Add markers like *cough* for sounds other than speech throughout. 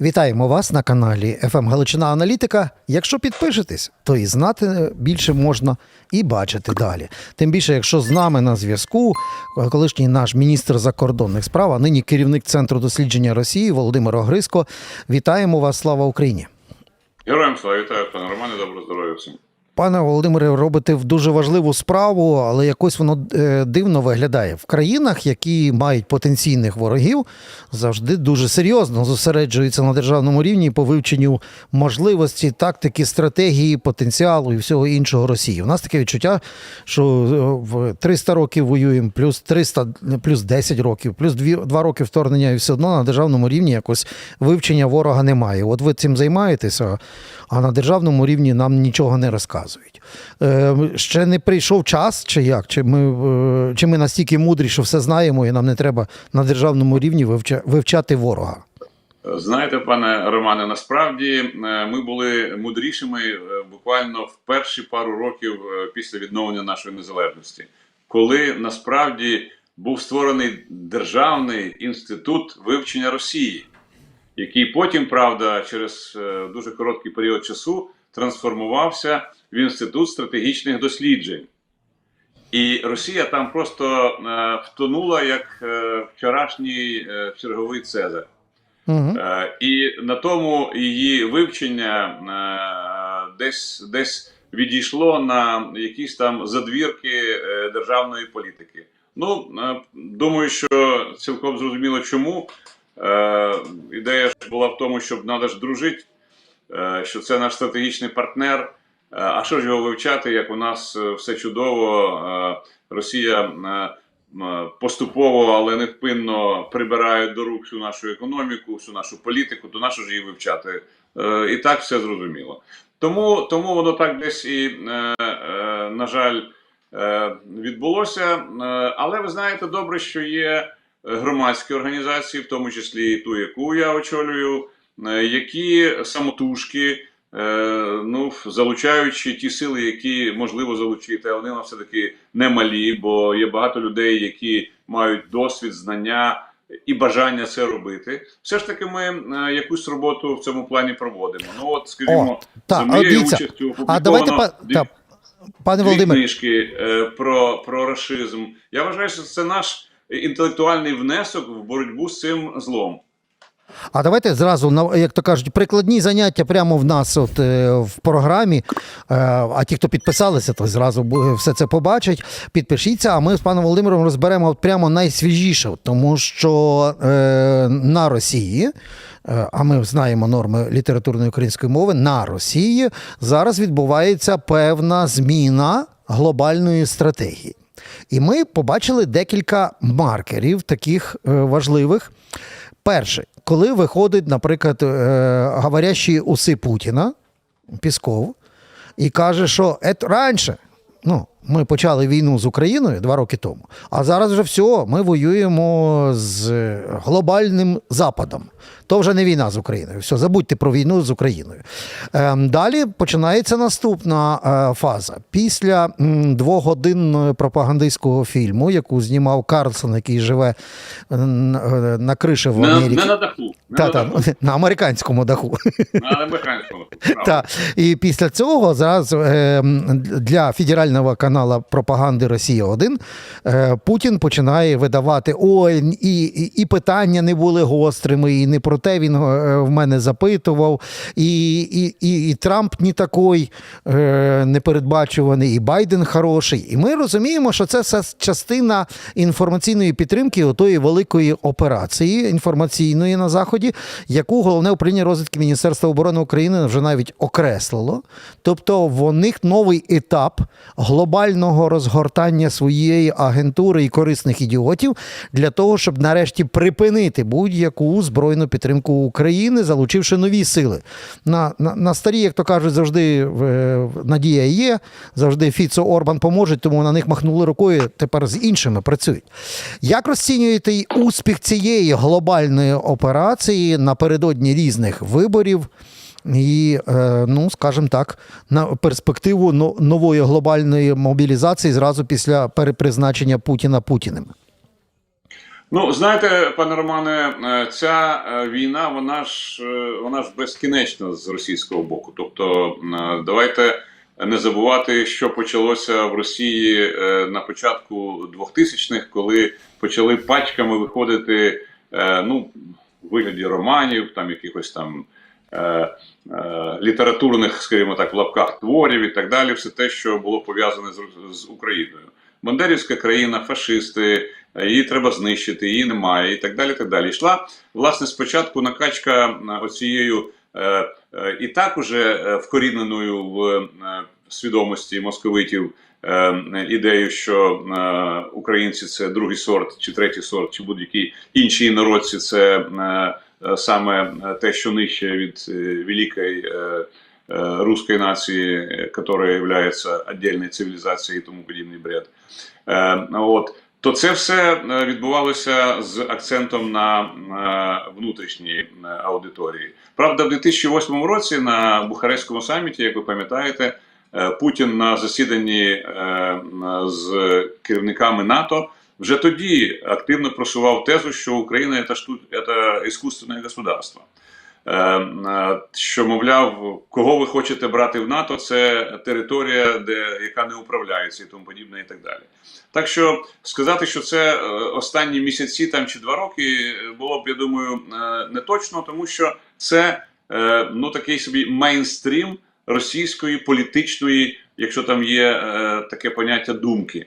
Вітаємо вас на каналі FM Галичина Аналітика. Якщо підпишетесь, то і знати більше можна, і бачити далі. Тим більше, якщо з нами на зв'язку колишній наш міністр закордонних справ, а нині керівник Центру дослідження Росії Володимир Огриско. Вітаємо вас, слава Україні! Героям слава вітаю, пане Романе, добро здоров'я всім. Пане Володимире, робите в дуже важливу справу, але якось воно е, дивно виглядає. В країнах, які мають потенційних ворогів, завжди дуже серйозно зосереджуються на державному рівні по вивченню можливості, тактики, стратегії, потенціалу і всього іншого Росії. У нас таке відчуття, що е, в 300 років воюємо, плюс 300, плюс 10 років, плюс 2, 2 роки вторгнення, і все одно на державному рівні якось вивчення ворога немає. От ви цим займаєтеся, а на державному рівні нам нічого не розказують. Е, ще не прийшов час, чи як? Чи ми, е, чи ми настільки мудрі, що все знаємо, і нам не треба на державному рівні вивча, вивчати ворога? Знаєте, пане Романе, насправді е, ми були мудрішими буквально в перші пару років після відновлення нашої незалежності, коли насправді був створений державний інститут вивчення Росії, який потім, правда, через дуже короткий період часу трансформувався в інститут стратегічних досліджень. І Росія там просто е, втонула як е, вчорашній е, черговий Цезар. Угу. І на тому її вивчення десь, десь відійшло на якісь там задвірки державної політики. Ну, думаю, що цілком зрозуміло чому. Ідея ж була в тому, щоб треба ж дружити, що це наш стратегічний партнер. Е, А що ж його вивчати, як у нас е, все чудово, е, Росія е, поступово, але невпинно прибирають до рук всю нашу економіку, всю нашу політику, то нащо ж її вивчати? Е, І так все зрозуміло. Тому, тому воно так десь і, е, е, на жаль, е, відбулося. Е, Але ви знаєте добре, що є громадські організації, в тому числі і ту, яку я очолюю, е, які самотужки. Е, ну, залучаючи ті сили, які можливо залучити, а вони нам все-таки немалі, бо є багато людей, які мають досвід, знання і бажання це робити. Все ж таки, ми е, якусь роботу в цьому плані проводимо. Ну, от, скажімо, за моєю участю опубліковано пане дві Володимире. книжки е, про, про рашизм. Я вважаю, що це наш інтелектуальний внесок в боротьбу з цим злом. А давайте зразу як то кажуть, прикладні заняття прямо в нас, от е, в програмі. Е, а ті, хто підписалися, то зразу все це побачать. Підпишіться. А ми з паном Володимиром розберемо от прямо найсвіжіше, тому що е, на Росії. А ми знаємо норми літературної української мови на Росії зараз відбувається певна зміна глобальної стратегії. І ми побачили декілька маркерів таких важливих. Перше, коли виходить, наприклад, е, говорящі уси Путіна, Пісков, і каже, що «Ет раніше. Ну, ми почали війну з Україною два роки тому, а зараз вже все, ми воюємо з глобальним Западом. То вже не війна з Україною. Все, забудьте про війну з Україною. Ем, далі починається наступна е, фаза. Після двогодинного пропагандистського фільму, яку знімав Карлсон, який живе на криші в Америці. не на даху, не Та, на та, даху, *laughs* на американському даху. *laughs* на американському. Та. І після цього зараз е, для федерального каналу пропаганди Росія 1 е, Путін починає видавати: ой, і, і, і питання не були гострими, і не про те він е, в мене запитував, і, і, і, і Трамп не такий е, непередбачуваний, і Байден хороший. І ми розуміємо, що це все частина інформаційної підтримки отої великої операції інформаційної на заході, яку головне управління розвідки Міністерства оборони України вже навіть окреслило. Тобто, в них новий етап глобального розгортання своєї агентури і корисних ідіотів для того, щоб нарешті припинити будь-яку збройну підтримку України, залучивши нові сили. На, на, на старі, як то кажуть, завжди е, надія є, завжди Фіцо Орбан поможуть, тому на них махнули рукою, тепер з іншими працюють. Як розцінюєте успіх цієї глобальної операції напередодні різних виборів? І, е, ну, скажімо так, на перспективу нової глобальної мобілізації зразу після перепризначення Путіна Путіним. Ну, знаєте, пане Романе, е, ця е, війна, вона ж е, вона ж безкінечна з російського боку. Тобто, давайте не забувати, що почалося в Росії на початку 2000-х, коли почали пачками виходити ну, в вигляді романів, там якихось там. Літературних, скажімо так, в лапках творів і так далі, все те, що було пов'язане з, Україною. Бандерівська країна, фашисти, її треба знищити, її немає, і так далі. так далі. Йшла власне спочатку накачка е, оцією е, е, і так уже вкоріненою в свідомості московитів ідею, що українці це другий сорт, чи третій сорт, чи будь-які інші народці це саме те, що нижче від великої. Русской нации, э, которая является цивілізацією і тому подібний бред. От, то це все е, відбувалося з акцентом на е, внутрішній е, аудиторії. Правда, в 2008 році на Бухарестському саміті, як ви пам'ятаєте, Путін на засіданні з керівниками НАТО вже тоді активно просував тезу, що Україна це іскусственне государство. Е, е, Що мовляв, кого ви хочете брати в НАТО, це територія, де яка не управляється і тому подібне, і так далі. Так що сказати, що це е, останні місяці там чи два роки було б, я думаю, не точно, тому що це ну такий собі мейнстрім російської політичної, якщо там є таке поняття думки.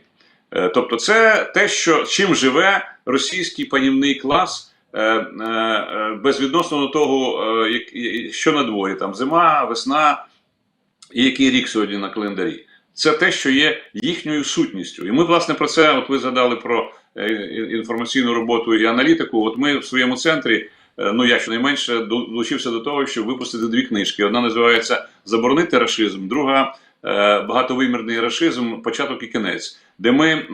Тобто, це те, що чим живе російський панівний клас. Е, е, Безвідносно до того, е, що на дворі, там зима, весна і який рік сьогодні на календарі. Це те, що є їхньою сутністю. І ми, власне, про це, от ви згадали про інформаційну роботу і аналітику. От ми в своєму центрі, ну я щонайменше до- долучився до того, щоб випустити дві книжки. Одна називається Заборонити рашизм, друга багатовимірний рашизм, початок і кінець, де ми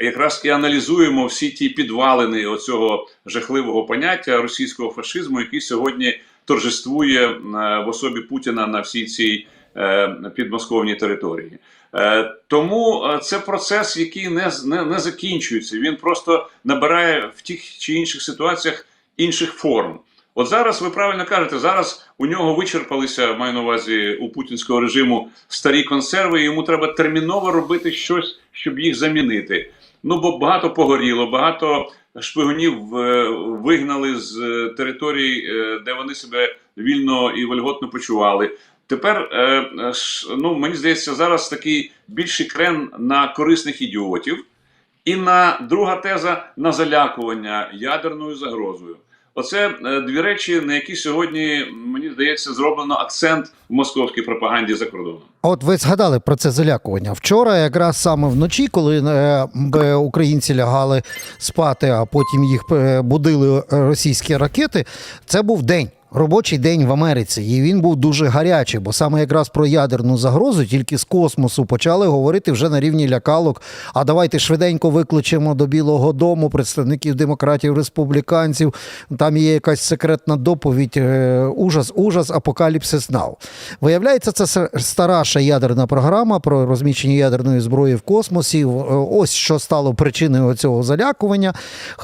якраз і аналізуємо всі ті підвалини оцього жахливого поняття російського фашизму, який сьогодні торжествує е, в особі Путіна на всій цій е, підмосковній території. Е, Тому е, це процес, який не, не, не закінчується. Він просто набирає в тих чи інших ситуаціях інших форм. От зараз ви правильно кажете, зараз у нього вичерпалися, маю на увазі у путінського режиму старі консерви, і йому треба терміново робити щось, щоб їх замінити. Ну бо багато погоріло, багато шпигунів е, вигнали з е, територій, е, де вони себе вільно і вольготно почували. Тепер, ну мені здається, зараз такий більший крен на корисних ідіотів, і на друга теза на залякування ядерною загрозою. Оце е, дві речі, на які сьогодні мені здається зроблено акцент в московській пропаганді за кордоном. От ви згадали про це залякування. Вчора, якраз саме вночі, коли е, українці лягали спати, а потім їх е, будили російські ракети, це був день. Робочий день в Америці, і він був дуже гарячий, бо саме якраз про ядерну загрозу тільки з космосу почали говорити вже на рівні лякалок. А давайте швиденько викличемо до Білого Дому представників демократів, республіканців. Там є якась секретна доповідь. е, Ужас, ужас, апокаліпсис нау. Виявляється, це с- стара ще ядерна програма про розміщення ядерної зброї в космосі. Е, Ось що стало причиною цього залякування.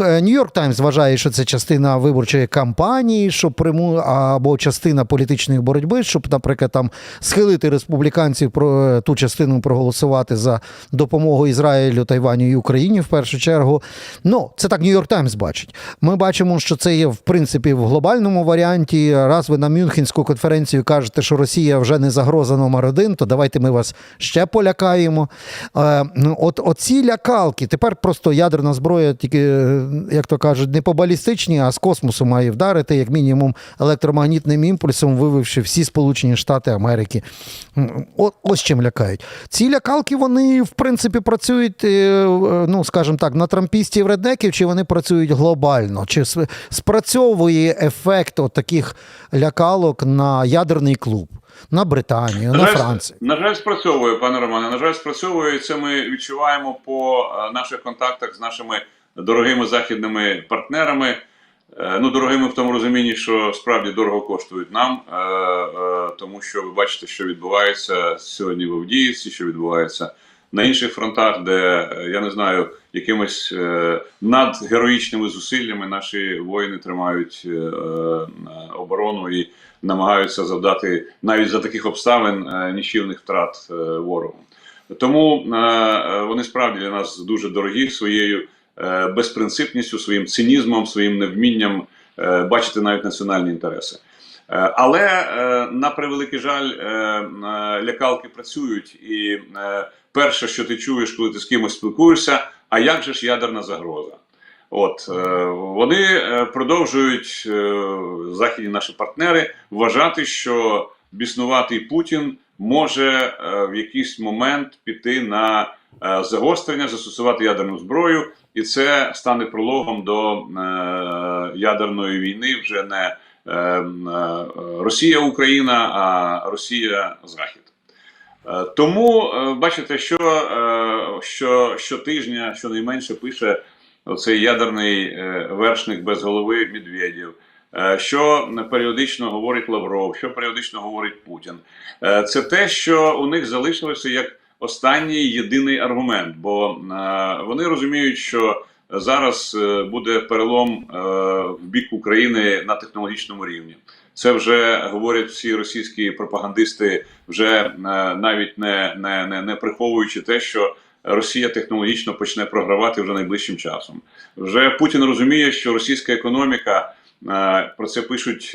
Нью-Йорк Таймс вважає, що це частина виборчої кампанії, що приму або частина політичної боротьби, щоб, наприклад, там схилити республіканців про е, ту частину проголосувати за допомогу Ізраїлю, Тайваню і Україні в першу чергу. Ну, це так Нью-Йорк Таймс бачить. Ми бачимо, що це є в принципі в глобальному варіанті. Раз ви на Мюнхенську конференцію кажете, що Росія вже не загроза номер один, то давайте ми вас ще полякаємо. Е, ну, от оці лякалки, тепер просто ядерна зброя, тільки, е, як то кажуть, не по балістичній, а з космосу має вдарити, як мінімум, електромагнітним імпульсом, вививши всі Сполучені Штати Америки. О, ось чим лякають. Ці лякалки, вони, в принципі, працюють, е, е, ну, скажімо так, на трампістів реднеків, чи вони працюють глобально? Чи с- спрацьовує ефект от таких лякалок на ядерний клуб, на Британію, на жаль, Францію? на жаль, спрацьовує, пане Романе. На жаль, спрацьовує. І Це ми відчуваємо по е, наших контактах з нашими дорогими західними партнерами. Е, Ну, дорогими в тому розумінні, що справді дорого коштують нам, е, е, тому що ви бачите, що відбувається сьогодні в Авдіївці, що відбувається на інших фронтах, де я не знаю, якимись надгероїчними зусиллями наші воїни тримають оборону і намагаються завдати навіть за таких обставин нічівних втрат ворогу. Тому вони справді для нас дуже дорогі своєю безпринципністю, своїм цинізмом, своїм невмінням е, бачити навіть національні інтереси. Е, Але е, на превеликий жаль, е, е, лякалки працюють, і е, перше, що ти чуєш, коли ти з кимось спілкуєшся, а як же ж ядерна загроза? От е, вони е, продовжують е, західні наші партнери вважати, що біснуватий Путін може е, в якийсь момент піти на е, загострення, застосувати ядерну зброю, і це стане прологом до е, ядерної війни вже не е, е, Росія Україна, а Росія Захід. Е, Тому е, бачите, що, е, що щотижня щонайменше пише оцей ядерний е, вершник без голови Медведєв, е, що періодично говорить Лавров, що періодично говорить Путін. Е, Це те, що у них залишилося як останній єдиний аргумент, бо е, вони розуміють, що зараз е, буде перелом е, в бік України на технологічному рівні. Це вже говорять всі російські пропагандисти, вже навіть не, не, не, не приховуючи те, що Росія технологічно почне програвати вже найближчим часом. Вже Путін розуміє, що російська економіка про це пишуть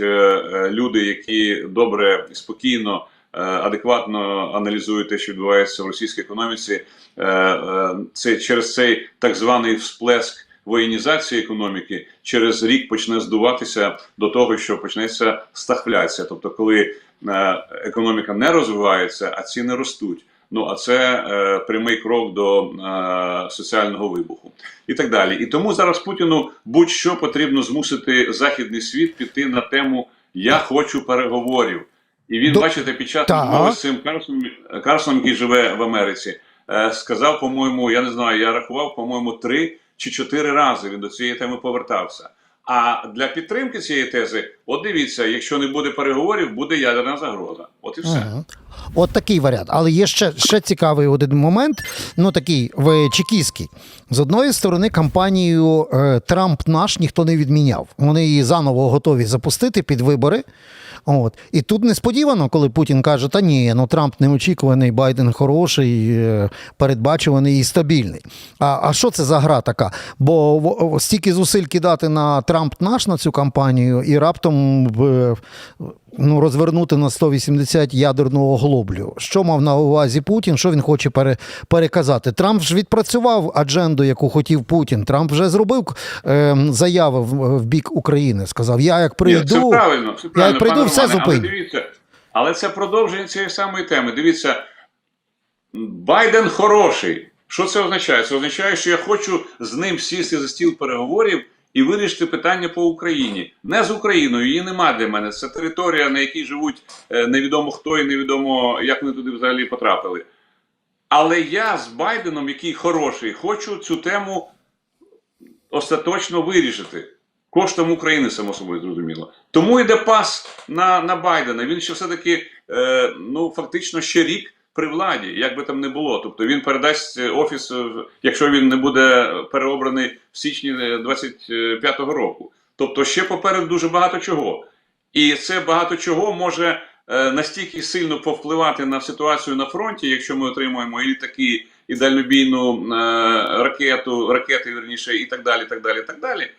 люди, які добре і спокійно. Е, Адекватно аналізують те, що відбувається в російській економіці, Е, е, це через цей так званий всплеск воєнізації економіки через рік почне здуватися до того, що почнеться стагфляція. Тобто, коли економіка не розвивається, а ціни ростуть. Ну а це прямий крок до соціального вибуху і так далі. І тому зараз Путіну будь-що потрібно змусити західний світ піти на тему Я хочу переговорів. І він, До- бачите, під час розмови з цим Карсом, Карлсоном, який живе в Америці, е, сказав, по-моєму, я не знаю, я рахував, по-моєму, три чи чотири рази він до цієї теми повертався. А для підтримки цієї тези, от дивіться, якщо не буде переговорів, буде ядерна загроза. От і все. Мгм. От такий варіант. Але є ще, ще цікавий один момент, ну такий в чекістський. З одної сторони, кампанію е, Трамп наш ніхто не відміняв. Вони її заново готові запустити під вибори. От. І тут несподівано, коли Путін каже: та ні, ну Трамп неочікуваний, Байден хороший, е, передбачуваний і стабільний. А, а що це за гра така? Бо стільки зусиль кидати на Трамп наш на цю кампанію, і раптом е, ну, розвернути на 180 ядерного глоблю. Що мав на увазі Путін? Що він хоче пере, переказати? Трамп ж відпрацював адженду, яку хотів Путін. Трамп вже зробив е, заяви в, в бік України. Сказав: Я як Ні, прийду. це правильно, це правильно. прийду, все Романе, Але зупиню. дивіться, але це продовження цієї самої теми. Дивіться, Байден хороший. Що це означає? Це означає, що я хочу з ним сісти за стіл переговорів і вирішити питання по Україні. Не з Україною, її нема для мене. Це територія, на якій живуть е, невідомо хто і невідомо, як вони туди взагалі потрапили. Але я з Байденом, який хороший, хочу цю тему остаточно вирішити. Коштом України, само собою зрозуміло. Тому йде пас на, на Байдена. Він ще все-таки, е, ну, фактично, ще рік при владі, як би там не було. Тобто він передасть е, офіс, е, якщо він не буде переобраний в січні 25-го року. Тобто ще попереду дуже багато чого. І це багато чого може е, настільки сильно повпливати на ситуацію на фронті, якщо ми отримуємо і літаки, і дальнобійну е, ракету, ракети, верніше, і так далі, так далі, так далі.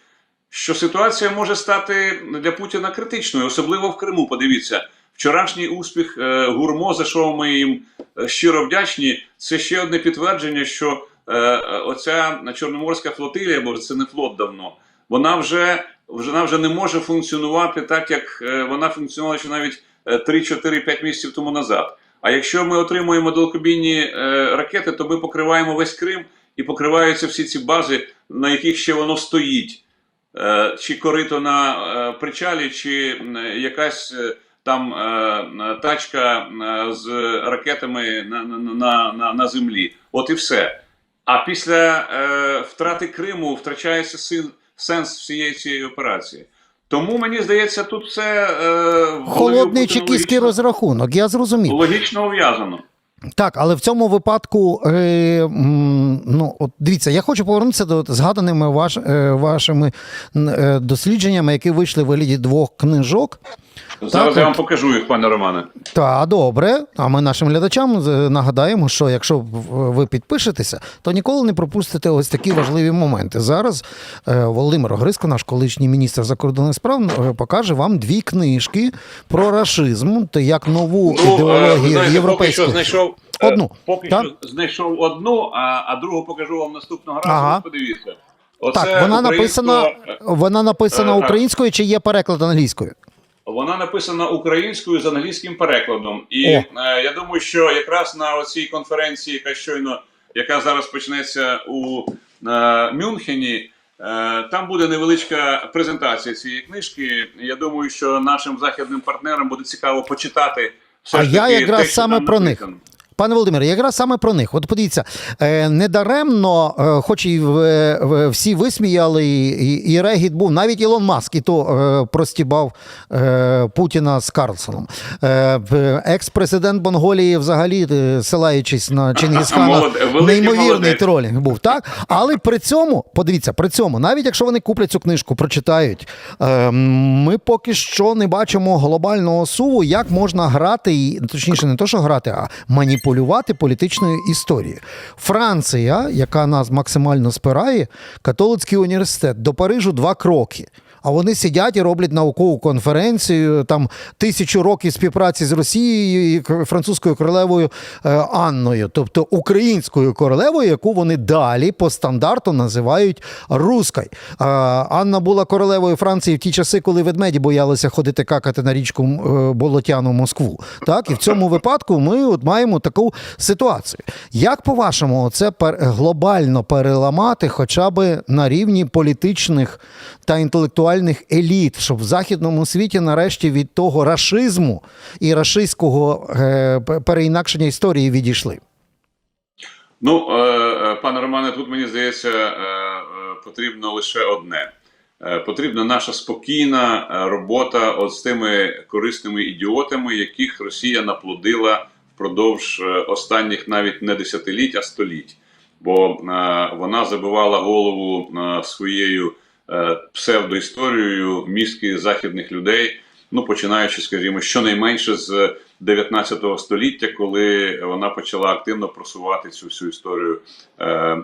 Що ситуація може стати для Путіна критичною, особливо в Криму. Подивіться, вчорашній успіх е, гурмо, за що ми їм е, щиро вдячні, це ще одне підтвердження, що е, оця Чорноморська флотилія, бо це не флот давно, вона вже, вона вже не може функціонувати так, як вона функціонувала ще навіть е, 3-4-5 місяців тому назад. А якщо ми отримуємо далекобійні ракети, то ми покриваємо весь Крим і покриваються всі ці бази, на яких ще воно стоїть. Чи корито на причалі, чи якась там е, е, тачка е, з ракетами на, на, на, на, на землі. От і все. А після е, втрати Криму втрачається син, сенс всієї цієї операції. Тому мені здається, тут все е, Холодний чекістський розрахунок, я зрозумів. логічно ув'язано. Так, але в цьому випадку, е, ну, от дивіться, я хочу повернутися до згаданими ваш, е, вашими е, дослідженнями, які вийшли в вигляді двох книжок. Зараз я вам покажу їх, пане Романе. Та добре. А ми нашим глядачам нагадаємо, що якщо ви підпишетеся, то ніколи не пропустите ось такі важливі моменти. Зараз е, Володимир Огриско, наш колишній міністр закордонних справ, е, покаже вам дві книжки про рашизм, та як нову Ну, е, ідеологію знаєте, поки європейську. що знайшов Одну, Поки так? що знайшов одну, а, а другу покажу вам наступного разу. Ага. Подивіться. Оце Так, вона написана, вона написана українською чи є переклад англійською? Вона написана українською з англійським перекладом. І е, я думаю, що якраз на оцій конференції, яка щойно, яка зараз почнеться у е, Мюнхені, е, там буде невеличка презентація цієї книжки. Я думаю, що нашим західним партнерам буде цікаво почитати. Все А я таки якраз те, саме про них. Пане Володимире, якраз саме про них. От подивіться, е, недаремно, е, хоч і в- всі висміяли, і, регіт був, навіть Ілон Маск і то е, простібав е, Путіна з Карлсоном. Е, екс-президент Монголії, взагалі, е, силаючись на Чингісхана, *laughs* неймовірний тролінг був, так? Але при цьому, подивіться, при цьому, навіть якщо вони куплять цю книжку, прочитають, е, ми поки що не бачимо глобального суву, як можна грати, точніше, не то, що грати, а маніпулювати політичною історією. Франція, яка нас максимально спирає, католицький університет до Парижу два кроки. А вони сидять і роблять наукову конференцію, там тисячу років співпраці з Росією і французькою королевою е, Анною, тобто українською королевою, яку вони далі по стандарту називають Руською. Е, Анна була королевою Франції в ті часи, коли ведмеді боялися ходити какати на річку е, Болотяну Москву. Так, і в цьому випадку ми от маємо таку ситуацію. Як по-вашому, це глобально переламати, хоча б на рівні політичних та інтелектуальних еліт, щоб в західному світі нарешті від того рашизму і рашистського е, переінакшення історії відійшли? Ну, е, е, пане Романе, тут мені здається, потрібно лише одне. Потрібна наша спокійна робота от з тими корисними ідіотами, яких Росія наплодила впродовж останніх навіть не десятиліть, а століть. Бо вона забивала голову своєю псевдоісторією мізки західних людей, ну починаючи, скажімо, щонайменше з 19 століття, коли вона почала активно просувати цю всю історію, е, е,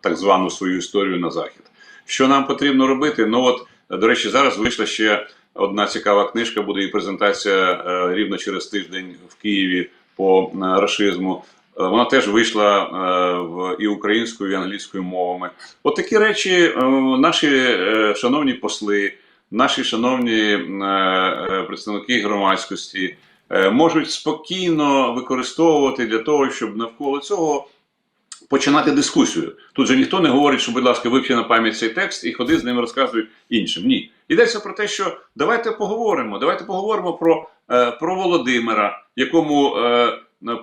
так звану свою історію на захід. Що нам потрібно робити? Ну от до речі, зараз вийшла ще одна цікава книжка. Буде і презентація е, рівно через тиждень в Києві по е, рашизму. Е, Вона теж вийшла е, в і українською, і англійською мовами. От такі речі е, наші шановні посли, наші шановні представники громадськості можуть спокійно використовувати для того, щоб навколо цього починати дискусію. Тут же ніхто не говорить, що, будь ласка, вивчи на пам'ять цей текст і ходи з ним розказуй іншим. Ні. Йдеться про те, що давайте поговоримо. Давайте поговоримо про, про Володимира, якому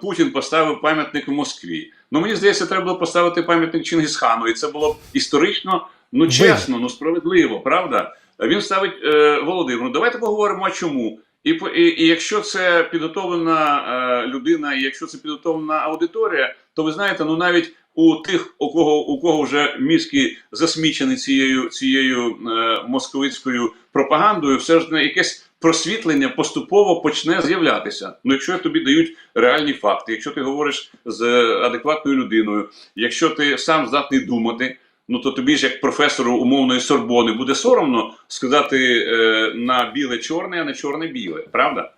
Путін поставив пам'ятник в Москві. Ну мені здається, треба було поставити пам'ятник Чингисхану, і це було б історично, ну чесно, ну справедливо, правда? Він ставить е, Володимиру. Давайте поговоримо, а чому. І, і, і якщо це підготовлена е, людина, і якщо це підготовлена аудиторія, то ви знаєте, ну навіть у тих, у кого у кого вже мізки засмічені цією цією е, московицькою пропагандою, все ж не якесь просвітлення поступово почне з'являтися. Ну, якщо тобі дають реальні факти, якщо ти говориш з адекватною людиною, якщо ти сам здатний думати. Ну то тобі ж як професору умовної Сорбони буде соромно сказати е, на біле чорне, а на чорне біле, правда?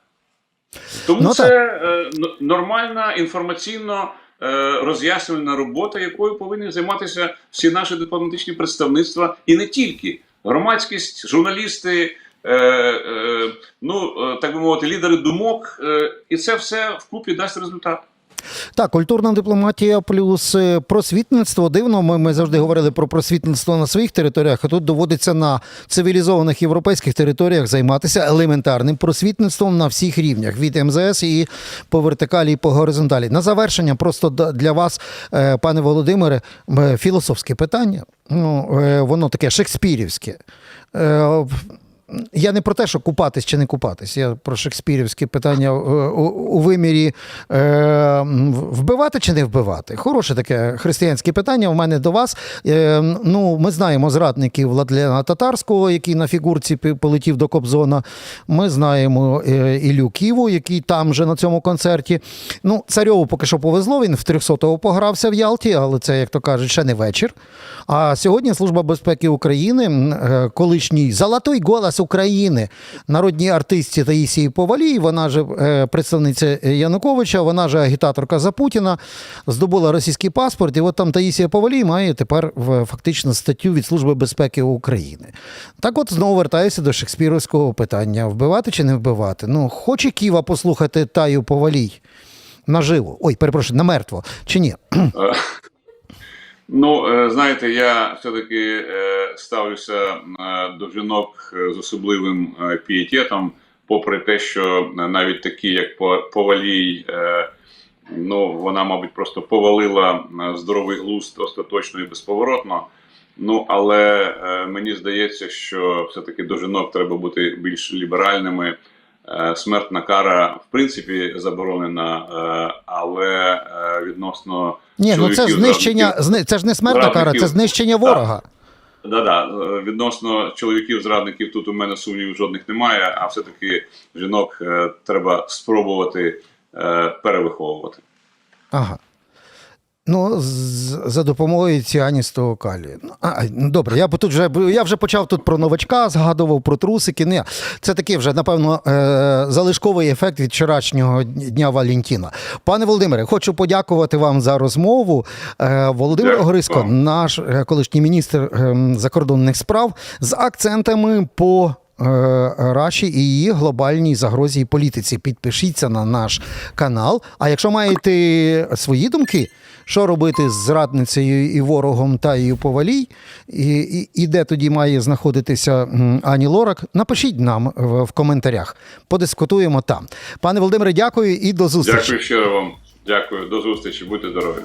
Тому Ну, це е, нормальна інформаційно е, роз'яснювальна робота, якою повинні займатися всі наші дипломатичні представництва, і не тільки громадськість, журналісти, ну е, так би мовити, лідери думок, е, і це все вкупі дасть результат. Так, культурна дипломатія плюс е, просвітництво. Дивно, ми, ми завжди говорили про просвітництво на своїх територіях, а тут доводиться на цивілізованих європейських територіях займатися елементарним просвітництвом на всіх рівнях від МЗС і по вертикалі, і по горизонталі. На завершення, просто для вас, е, пане Володимире, е, філософське питання. Ну, е, воно таке шекспірівське. Я не про те, що купатись чи не купатись. Я про шекспірівське питання е, у, у вимірі е, вбивати чи не вбивати. Хороше таке християнське питання. У мене до вас. Е, ну, ми знаємо зрадників Владлена Татарського, який на фігурці полетів до Кобзона. Ми знаємо е, Ілю Ківу, який там же на цьому концерті. Ну, царьову поки що повезло. Він в 300-го погрався в Ялті, але це, як то кажуть, ще не вечір. А сьогодні Служба безпеки України, е, колишній золотий голос України, народній артистці Таїсії Повалій, вона ж е, представниця Януковича, вона ж агітаторка за Путіна, здобула російський паспорт. І от там Таїсія Повалій має тепер фактично статтю від Служби безпеки України. Так от знову вертаюся до шекспіровського питання: вбивати чи не вбивати? Ну, хоче Ківа послухати Таю Повалій наживо. Ой, перепрошую, на мертво чи ні? Ну, е, знаєте, я все-таки е, ставлюся е, до жінок з особливим пієтетом, попри те, що навіть такі, як По- Повалій, ну, вона, мабуть, просто повалила здоровий глузд остаточно і безповоротно. Ну, але мені здається, що все-таки до жінок треба бути більш ліберальними. Е, Смертна кара, в принципі, заборонена, е, але е, відносно Ні, ну це знищення, зрадників, це ж не смертна кара, це знищення ворога. Да-да, е, відносно чоловіків-зрадників тут у мене сумнівів жодних немає, а все-таки жінок е, треба спробувати перевиховувати. Ага. Ну, за допомогою ціаністого калію. Ну, а, ну, добре, я б тут вже я вже почав тут про новачка, згадував про трусики. Не, це такий вже, напевно, е, залишковий ефект від вчорашнього дня Валентіна. Пане Володимире, хочу подякувати вам за розмову. Е, Володимир Дякую Огриско, наш е, колишній міністр е, закордонних справ, з акцентами по. Е, Раші і її глобальній загрозі і політиці. Підпишіться на наш канал. А якщо маєте свої думки, що робити з зрадницею і ворогом Таєю Повалій, і, і, і де тоді має знаходитися Ані Лорак, напишіть нам в, в коментарях. Подискутуємо там. Пане Володимире, дякую і до зустрічі. Дякую щиро вам. Дякую, до зустрічі, будьте здорові.